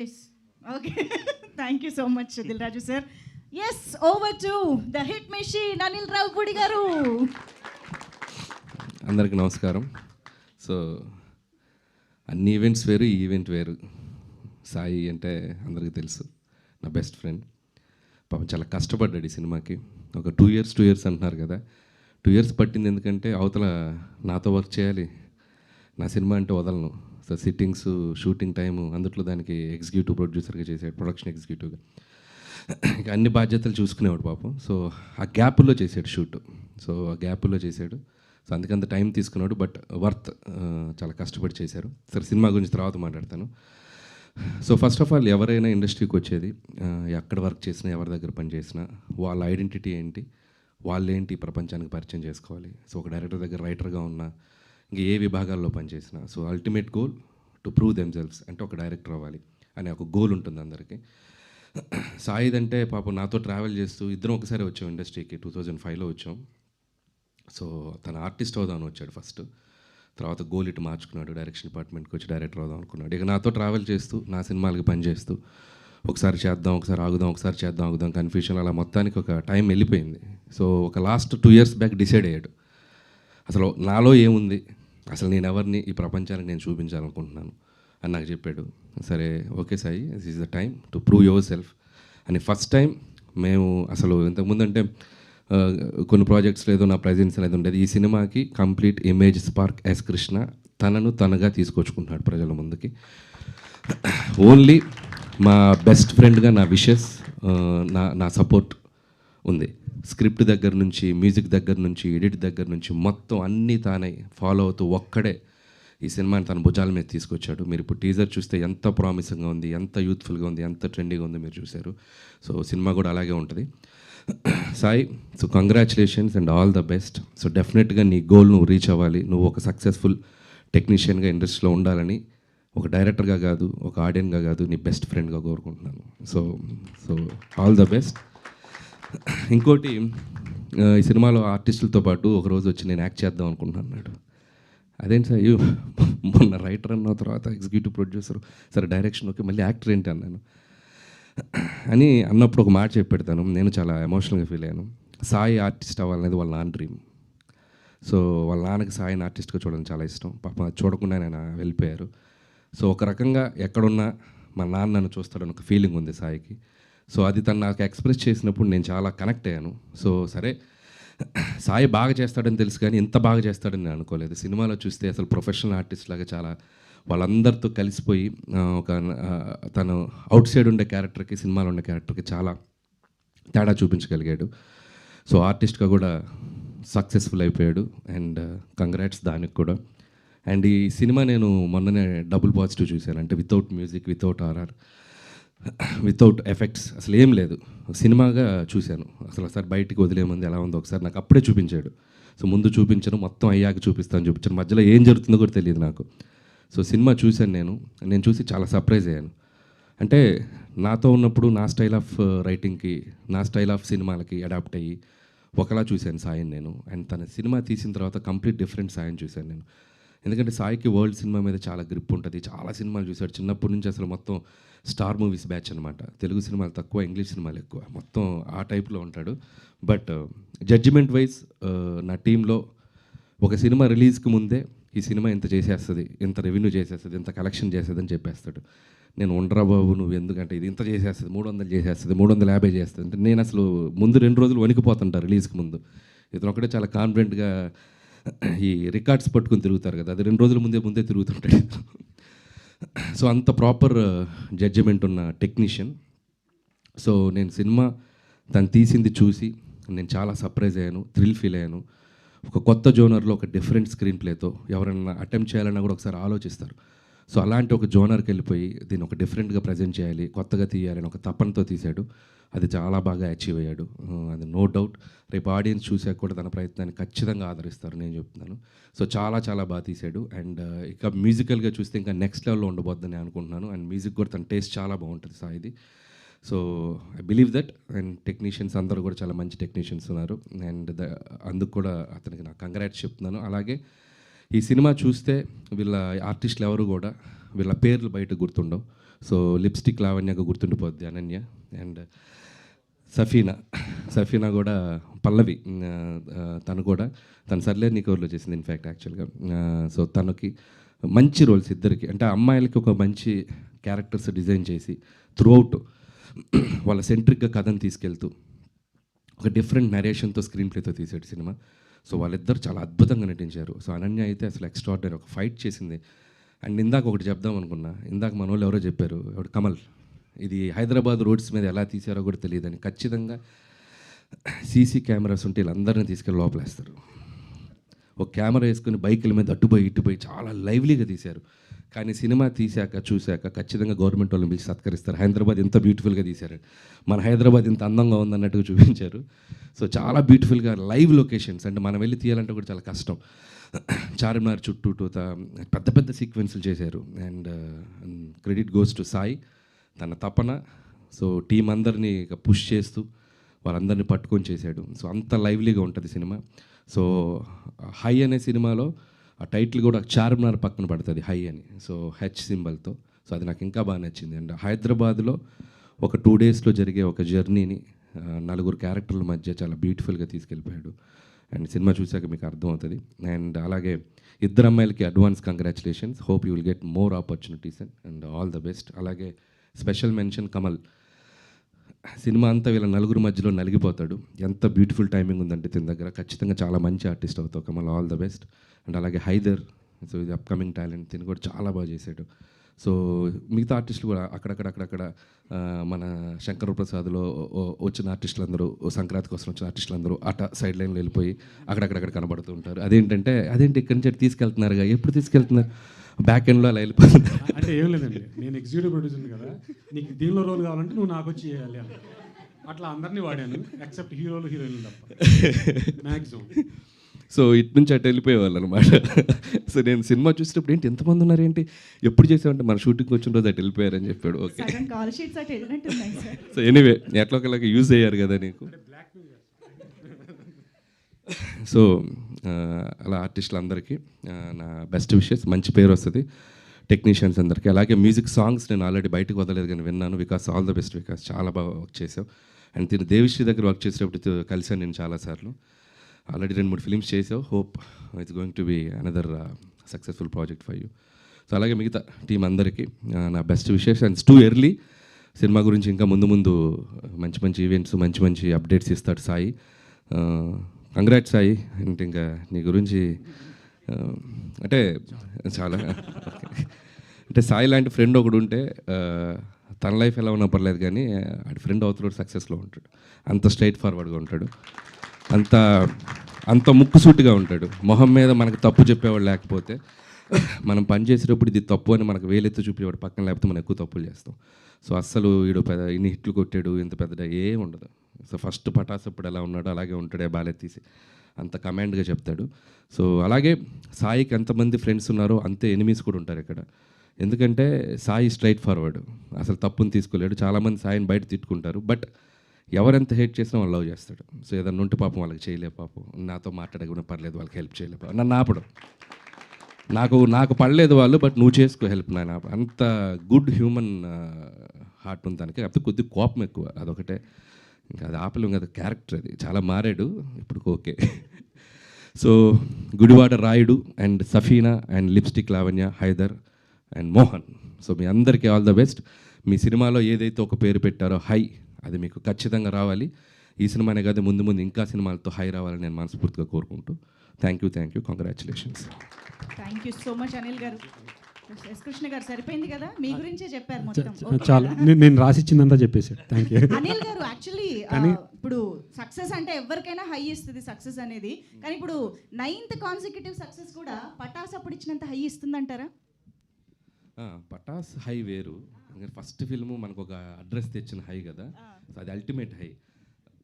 Yes okay thank you so much Dil Raju sir yes over to the hit machine Anil Rao garu garu. అందరికీ నమస్కారం. So అన్ని events వేరు ఈ event వేరు. సాయి అంటే అందరికీ తెలుసు. నా బెస్ట్ ఫ్రెండ్ పాపం చాలా కష్టపడ్డాడు ఈ సినిమాకి. ఒక టూ ఇయర్స్ టూ ఇయర్స్ అంటున్నారు కదా. టూ ఇయర్స్ పట్టింది ఎందుకంటే అవతల నాతో వర్క్ చేయాలి. నా సినిమా అంటే వదలను. సిట్టింగ్స్ షూటింగ్ టైము అందుట్లో దానికి ఎగ్జిక్యూటివ్ ప్రొడ్యూసర్గా చేశాడు ప్రొడక్షన్ ఎగ్జిక్యూటివ్గా. ఇక అన్ని బాధ్యతలు చూసుకునేవాడు పాపం. సో ఆ గ్యాప్లో చేసాడు షూట్. సో ఆ గ్యాప్లో చేశాడు సో అందుకంత టైం తీసుకున్నాడు బట్ వర్త్ చాలా కష్టపడి చేశారు. సరే సినిమా గురించి తర్వాత మాట్లాడతాను. సో ఫస్ట్ ఆఫ్ ఆల్ ఎవరైనా ఇండస్ట్రీకి వచ్చేది ఎక్కడ వర్క్ చేసినా ఎవరి దగ్గర పని చేసినా వాళ్ళ ఐడెంటిటీ ఏంటి వాళ్ళేంటి ప్రపంచానికి పరిచయం చేసుకోవాలి. సో ఒక డైరెక్టర్ దగ్గర రైటర్గా ఉన్నా ఇంకా ఏ విభాగాల్లో పనిచేసిన. So ultimate goal to prove themselves అంటే ఒక డైరెక్టర్ అవ్వాలి అనే ఒక గోల్ ఉంటుంది అందరికీ. సాయిద్ అంటే పాపం నాతో ట్రావెల్ చేస్తూ ఇద్దరం ఒకసారి వచ్చాం ఇండస్ట్రీకి టూ థౌజండ్ ఫైవ్లో వచ్చాం. సో తన ఆర్టిస్ట్ అవుదామని వచ్చాడు ఫస్ట్ తర్వాత గోల్ ఇటు మార్చుకున్నాడు డైరెక్షన్ డిపార్ట్మెంట్కి వచ్చి డైరెక్టర్ అవుదాం అనుకున్నాడు. ఇక నాతో ట్రావెల్ చేస్తూ నా సినిమాలకి పనిచేస్తూ ఒకసారి చేద్దాం ఒకసారి ఆగుదాం ఒకసారి చేద్దాం ఆగుదాం కన్ఫ్యూషన్ అలా మొత్తానికి ఒక టైం వెళ్ళిపోయింది. సో ఒక last two years back decide అయ్యాడు. అసలు నాలో ఏముంది? అసలు నేను ఎవరిని ఈ ప్రపంచానికి నేను చూపించాలనుకుంటున్నాను? అని నాకు చెప్పాడు. సరే okay Sai this is the time to prove yourself అని ఫస్ట్ టైం మేము అసలు ఇంతకుముందు అంటే కొన్ని ప్రాజెక్ట్స్లో ఏదో నా ప్రజెన్స్ అనేది ఉండేది. ఈ సినిమాకి complete image spark S Krishna తనను తనగా తీసుకొచ్చుకుంటున్నాడు ప్రజల ముందుకి. ఓన్లీ మా బెస్ట్ ఫ్రెండ్గా నా విషెస్ నా నా సపోర్ట్ ఉంది. స్క్రిప్ట్ దగ్గర నుంచి మ్యూజిక్ దగ్గర నుంచి ఎడిట్ దగ్గర నుంచి మొత్తం అన్నీ తానే ఫాలో అవుతూ ఒక్కడే ఈ సినిమాని తన భుజాల మీద తీసుకొచ్చాడు. మీరు ఇప్పుడు టీజర్ చూస్తే ఎంత ప్రామిసింగ్గా ఉంది ఎంత యూత్ఫుల్గా ఉంది ఎంత ట్రెండీగా ఉంది మీరు చూశారు. సో సినిమా కూడా అలాగే ఉంటుంది. Sai so congratulations and all the best so డెఫినెట్గా నీ గోల్ నువ్వు రీచ్ అవ్వాలి. నువ్వు ఒక సక్సెస్ఫుల్ టెక్నీషియన్గా ఇండస్ట్రీలో ఉండాలని ఒక డైరెక్టర్గా కాదు ఒక ఆడియన్గా కాదు నీ బెస్ట్ ఫ్రెండ్గా కోరుకుంటున్నాను. So so all the best ఇంకోటి ఈ సినిమాలో ఆర్టిస్టులతో పాటు ఒకరోజు వచ్చి నేను యాక్ట్ చేద్దాం అనుకుంటున్నాను అన్నాడు. అదేంటి సార్ అయ్యో మొన్న రైటర్ అన్న తర్వాత ఎగ్జిక్యూటివ్ ప్రొడ్యూసర్ సరే డైరెక్షన్ ఓకే మళ్ళీ యాక్టర్ ఏంటి అన్నాను. అని అన్నప్పుడు ఒక మాట చెప్పి పెడతాను నేను చాలా ఎమోషనల్గా ఫీల్ అయ్యాను. సాయి ఆర్టిస్ట్ అవ్వాలనేది వాళ్ళ నాన్న డ్రీమ్. సో వాళ్ళ నాన్నకి సాయిని ఆర్టిస్ట్గా చూడడం చాలా ఇష్టం. పాప చూడకుండా నేను వెళ్ళిపోయారు. సో ఒక రకంగా ఎక్కడున్నా మా నాన్న నన్ను చూస్తాడని ఒక ఫీలింగ్ ఉంది సాయికి. సో అది తను నాకు ఎక్స్ప్రెస్ చేసినప్పుడు నేను చాలా కనెక్ట్ అయ్యాను. సో సరే సాయి బాగా చేస్తాడని తెలుసు కానీ ఇంత బాగా చేస్తాడని నేను అనుకోలేదు. సినిమాలో చూస్తే అసలు ప్రొఫెషనల్ ఆర్టిస్ట్ లాగా చాలా వాళ్ళందరితో కలిసిపోయి ఒక తను అవుట్ సైడ్ ఉండే క్యారెక్టర్కి సినిమాలో ఉండే క్యారెక్టర్కి చాలా తేడా చూపించగలిగాడు. సో ఆర్టిస్ట్గా కూడా సక్సెస్ఫుల్ అయిపోయాడు. అండ్ కంగ్రాట్స్ దానికి కూడా. అండ్ ఈ సినిమా నేను మొన్ననే డబుల్ పాజిటివ్ చూశాను. అంటే without music without RR. Without effects అసలు ఏం లేదు. సినిమాగా చూశాను. అసలు ఒకసారి బయటికి వదిలేమంది ఎలా ఉందో ఒకసారి నాకు అప్పుడే చూపించాడు. సో ముందు చూపించను మొత్తం అయ్యాక చూపిస్తాను చూపించాను. మధ్యలో ఏం జరుగుతుందో కూడా తెలియదు నాకు. సో సినిమా చూశాను నేను. నేను చూసి చాలా సర్ప్రైజ్ అయ్యాను. అంటే నాతో ఉన్నప్పుడు నా స్టైల్ ఆఫ్ రైటింగ్కి నా స్టైల్ ఆఫ్ సినిమాలకి అడాప్ట్ అయ్యి ఒకలా చూశాను సాయం నేను. అండ్ తన సినిమా తీసిన తర్వాత కంప్లీట్ డిఫరెంట్ సాయం చూశాను నేను. ఎందుకంటే సాయికి వరల్డ్ సినిమా మీద చాలా గ్రిప్ ఉంటుంది. చాలా సినిమాలు చూశాడు. చిన్నప్పటి నుంచి అసలు మొత్తం స్టార్ మూవీస్ బ్యాచ్ అనమాట తెలుగు సినిమాలు తక్కువ ఇంగ్లీష్ సినిమాలు ఎక్కువ. మొత్తం ఆ టైప్లో ఉంటాడు. బట్ జడ్జిమెంట్ వైజ్ నా టీంలో ఒక సినిమా రిలీజ్కి ముందే ఈ సినిమా ఇంత చేసేస్తుంది ఇంత రెవెన్యూ చేసేస్తుంది ఇంత కలెక్షన్ చేస్తుంది అని చెప్పేస్తాడు. నేను ఉండరా బాబు నువ్వు ఎందుకంటే ఇది ఇంత చేసేస్తుంది మూడు వందలు చేసేస్తుంది మూడు వందల యాభై చేస్తుంది. అంటే నేను అసలు ముందు రెండు రోజులు వణికిపోతుంటా రిలీజ్కి ముందు. ఇతను ఒకటే చాలా కాన్ఫిడెంట్గా ఈ రికార్డ్స్ పట్టుకుని తిరుగుతారు కదా అది రెండు రోజుల ముందే ముందే తిరుగుతుంటాడు. సో అంత ప్రాపర్ జడ్జిమెంట్ uh, ఉన్న టెక్నీషియన్ సో నేను సినిమా తను తీసింది చూసి నేను చాలా సర్ప్రైజ్ అయ్యాను థ్రిల్ ఫీల్ అయ్యాను. ఒక కొత్త జోనర్లో ఒక డిఫరెంట్ స్క్రీన్ ప్లేతో ఎవరైనా అటెంప్ట్ చేయాలన్నా కూడా ఒకసారి ఆలోచిస్తారు. సో అలాంటి ఒక జోనర్కి వెళ్ళిపోయి దీన్ని ఒక డిఫరెంట్గా ప్రజెంట్ చేయాలి కొత్తగా తీయాలని ఒక తపనతో తీశాడు. అది చాలా బాగా అచీవ్ అయ్యాడు. అది నో డౌట్. రేపు ఆడియన్స్ చూసాక కూడా తన ప్రయత్నాన్ని ఖచ్చితంగా ఆదరిస్తారు నేను చెప్తున్నాను. సో చాలా చాలా బాగా తీశాడు. అండ్ ఇక మ్యూజికల్గా చూస్తే ఇంకా నెక్స్ట్ లెవెల్లో ఉండబోద్దని అనుకుంటున్నాను. అండ్ మ్యూజిక్ కూడా తన టేస్ట్ చాలా బాగుంటుంది సాయిది so I believe that. And technicians అందరూ కూడా చాలా మంచి టెక్నీషియన్స్ ఉన్నారు. అండ్ అందుకు కూడా అతనికి నా కంగ్రాట్స్ చెప్తున్నాను. అలాగే ఈ సినిమా చూస్తే వీళ్ళ ఆర్టిస్టులు ఎవరు కూడా వీళ్ళ పేర్లు బయట గుర్తుండవు. సో లిప్స్టిక్ లావణ్యగా గుర్తుండిపోద్ది అనన్య అండ్ సఫీనా. సఫీనా కూడా పల్లవి. తను కూడా తను సర్లే నీకు చేసింది ఇన్ఫ్యాక్ట్ యాక్చువల్గా సో తనకి మంచి రోల్స్ ఇద్దరికి. అంటే అమ్మాయిలకి ఒక మంచి క్యారెక్టర్స్ డిజైన్ చేసి త్రూ అవుట్ వాళ్ళ సెంట్రిక్గా కథను తీసుకెళ్తూ ఒక డిఫరెంట్ నరేషన్తో స్క్రీన్ ప్లేతో తీసాడు సినిమా. సో వాళ్ళిద్దరు చాలా అద్భుతంగా నటించారు. సో అనన్య అయితే అసలు ఎక్స్ట్రాడినరీ ఒక ఫైట్ చేసింది. అండ్ ఇందాక ఒకటి చెప్దాం అనుకున్నా. ఇందాక మన వాళ్ళు ఎవరో చెప్పారు. ఎవడు? కమల్. ఇది హైదరాబాద్ రోడ్స్ మీద ఎలా తీసారో కూడా తెలియదని. ఖచ్చితంగా సీసీ కెమెరాస్ ఉంటే వీళ్ళందరినీ తీసుకెళ్ళి లోపలేస్తారు. ఒక కెమెరా వేసుకుని బైకుల మీద అటుపోయి ఇటుపోయి చాలా లైవ్లీగా తీశారు. కానీ సినిమా తీశాక చూశాక ఖచ్చితంగా గవర్నమెంట్ వాళ్ళని పిలిచి సత్కరిస్తారు. హైదరాబాద్ ఎంత బ్యూటిఫుల్గా తీశారు. మన హైదరాబాద్ ఇంత అందంగా ఉందన్నట్టుగా చూపించారు. సో చాలా బ్యూటిఫుల్గా లైవ్ లొకేషన్స్ అంటే మనం వెళ్ళి తీయాలంటే కూడా చాలా కష్టం. చార్మినార్ చుట్టూ చుట్టూతో పెద్ద పెద్ద సీక్వెన్సులు చేశారు. And credit goes to Sai తన తపన. సో టీం అందరినీ పుష్ చేస్తూ వాళ్ళందరినీ పట్టుకొని చేశాడు. సో అంత లైవ్లీగా ఉంటుంది సినిమా. సో హై అనే సినిమాలో ఆ టైటిల్ కూడా చార్మినార్ పక్కన పడుతుంది హై అని. So H సింబల్తో. సో అది నాకు ఇంకా బాగా నచ్చింది. అండ్ హైదరాబాద్లో ఒక టూ డేస్లో జరిగే ఒక జర్నీని నలుగురు క్యారెక్టర్ల మధ్య చాలా బ్యూటిఫుల్గా తీసుకెళ్ళిపోయాడు. అండ్ సినిమా చూశాక మీకు అర్థమవుతుంది. అండ్ అలాగే ఇద్దరు అమ్మాయిలకి advance congratulations. Hope you will get more opportunities and all the best. అలాగే స్పెషల్ మెన్షన్ కమల్. సినిమా అంతా వీళ్ళ నలుగురు మధ్యలో నలిగిపోతాడు. ఎంత బ్యూటిఫుల్ టైమింగ్ ఉందంటే తిన దగ్గర. ఖచ్చితంగా చాలా మంచి ఆర్టిస్ట్ అవుతావు Kamal all the best. And అలాగే హైదర్ సో ఇది అప్కమింగ్ టాలెంట్ తిని కూడా చాలా బాగా చేశాడు. సో మిగతా ఆర్టిస్టులు కూడా అక్కడక్కడ అక్కడక్కడ మన శంకర ప్రసాద్లో వచ్చిన ఆర్టిస్టులు అందరూ ఓ సంక్రాంతి కోసం వచ్చిన ఆర్టిస్టులు అందరూ అట సైడ్ లైన్లో వెళ్ళిపోయి అక్కడక్కడక్కడ కనబడుతూ ఉంటారు. అదేంటంటే అదేంటి ఇక్కడి నుంచి తీసుకెళ్తున్నారుగా ఎప్పుడు తీసుకెళ్తున్నారు? బ్యాక్ ఎండ్లో అలా వెళ్ళిపోతున్నారు అంటే ఏం లేదండి. నేను ఎగ్జిక్యూటివ్ ప్రొడ్యూసర్ కదా. నీకు దీనిలో రోల్ కావాలంటే నువ్వు నాకు వచ్చి చేయాలి అని. అట్లా అందరినీ వాడాను. ఎక్సెప్ట్ హీరోలు హీరోయిన్లు తప్ప. మ్యాక్సిమం సో ఇటు నుంచి అటు వెళ్ళిపోయేవాళ్ళు అనమాట సో నేను సినిమా చూసేటప్పుడు ఏంటి ఎంతమంది ఉన్నారు ఏంటి ఎప్పుడు చేసామంటే మన షూటింగ్ వచ్చిన రోజు అటు వెళ్ళిపోయారని చెప్పాడు. ఓకే సో ఎనీవే ఎట్లా ఒకలాగా యూజ్ అయ్యారు కదా నీకు. సో అలా ఆర్టిస్టులు అందరికీ నా బెస్ట్ విషెస్ మంచి పేరు వస్తుంది. టెక్నీషియన్స్ అందరికీ. అలాగే మ్యూజిక్ సాంగ్స్ నేను ఆల్రెడీ బయటకు వదలేదు కానీ విన్నాను. Vikas all the best Vikas చాలా బాగా వర్క్ చేసావు. అండ్ తిను దేవిశ్రీ దగ్గర వర్క్ చేసేటప్పుడు కలిసాను నేను చాలాసార్లు ఆల్రెడీ రెండు మూడు ఫిల్మ్స్ చేసావు. Hope it's going to be another successful project for you so అలాగే మిగతా టీం అందరికీ నా best wishes and too early cinema గురించి ఇంకా ముందు ముందు మంచి మంచి ఈవెంట్స్ మంచి మంచి అప్డేట్స్ ఇస్తాడు సాయి. కంగ్రాట్ సాయి. అంటే ఇంకా నీ గురించి అంటే చాలా. అంటే సాయి లాంటి ఫ్రెండ్ ఒకడు ఉంటే తన లైఫ్ ఎలా ఉన్నా పర్లేదు కానీ ఆడి ఫ్రెండ్ అవుతున్నాడు సక్సెస్లో ఉంటాడు. అంత స్ట్రైట్ ఫార్వర్డ్గా ఉంటాడు. అంత అంత ముక్కుసూటిగా ఉంటాడు. మొహం మీద మనకు తప్పు చెప్పేవాడు లేకపోతే మనం పని చేసేటప్పుడు ఇది తప్పు అని మనకు వేలెత్తి చూపేవాడు పక్కన లేకపోతే మనం ఎక్కువ తప్పులు చేస్తాం. సో అస్సలు వీడు పెద్ద ఇన్ని హిట్లు కొట్టాడు ఇంత పెద్ద ఏ ఉండదు. సో ఫస్ట్ పటాస్ ఇప్పుడు ఎలా ఉన్నాడో అలాగే ఉంటాడే తీసి అంత కమాండ్గా చెప్తాడు. సో అలాగే సాయికి ఎంతమంది ఫ్రెండ్స్ ఉన్నారో అంతే ఎనిమీస్ కూడా ఉంటారు ఇక్కడ. ఎందుకంటే సాయి స్ట్రైట్ ఫార్వర్డ్ అసలు తప్పుని తీసుకోలేడు. చాలామంది సాయిని బయట తిట్టుకుంటారు. బట్ ఎవరెంత హేట్ చేసినా వాళ్ళు లవ్ చేస్తాడు. సో ఏదన్నా ఉంటే పాపం వాళ్ళకి చేయలే పాపం. నాతో మాట్లాడకుండా పర్లేదు వాళ్ళకి హెల్ప్ చేయలే పాపం. నన్ను ఆపడం. నాకు నాకు పడలేదు వాళ్ళు బట్ నువ్వు చేసుకో హెల్ప్ నాయన. అంత గుడ్ హ్యూమన్ హార్ట్ ఉంది దానికి. కాకపోతే కొద్దిగా కోపం ఎక్కువ. అదొకటే. ఇంకా అది ఆపలేం కదా క్యారెక్టర్ అది. చాలా మారాడు ఇప్పుడు okay. So Gudivada Rayudu and Safina and lipstick Lavanya Hyder and Mohan. So మీ అందరికీ ఆల్ ద బెస్ట్. మీ సినిమాలో ఏదైతే ఒక పేరు పెట్టారో హై అది మీకు ఖచ్చితంగా రావాలి. ఈ సినిమానే కాదు ముందు ముందు ఇంకా సినిమాలతో హై రావాలని నేను మనస్ఫూర్తిగా కోరుకుంటూ thank you thank you congratulations thank you so much Anil garu. Krishna garu సరిపోయింది కదా? మీ గురించే చెప్పారు మొత్తం. చాలా? నేను- రాసిచ్చిందంతా చెప్పేశాడు. థ్యాంక్ యూ అనిల్ గారు యాక్చువల్లీ ఇప్పుడు సక్సెస్ అంటే ఎవరికైనా హై ఇస్తుంది సక్సెస్ అనేది. కానీ ఇప్పుడు నైన్త్ కాన్సిక్యూటివ్ సక్సెస్ కూడా పటాస్ అప్పుడు ఇచ్చినంత హై ఇస్తుందంటారా? ఆ, పటాస్ హై వేరు. ఫస్ట్ ఫిల్మ్ మనకు ఒక అడ్రస్ తెచ్చిన హై కదా. సో అది అల్టిమేట్ హై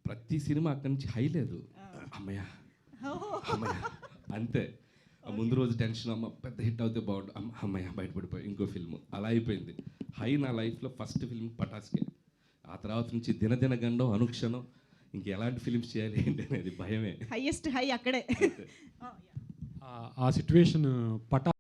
ప్రతి సినిమా అక్కడి నుంచి హై లేదు. అమ్మయ్య. అమ్మయ్య. అంతే. ముందు రోజు టెన్షన్ అమ్మ పెద్ద హిట్ అవుతే బాగుండు. అమ్మ అమ్మయ్య బయటపడిపోయి ఇంకో ఫిల్మ్ అలా అయిపోయింది. హై నా లైఫ్లో ఫస్ట్ ఫిల్మ్ పటాస్కే. ఆ తర్వాత నుంచి దినదిన గండం అనుక్షణం ఇంక ఎలాంటి ఫిల్మ్స్ చేయాలి ఏంటి అనేది భయమే. హైయెస్ట్ హై అక్కడే. ఆ సిచ్యువేషన్ పటా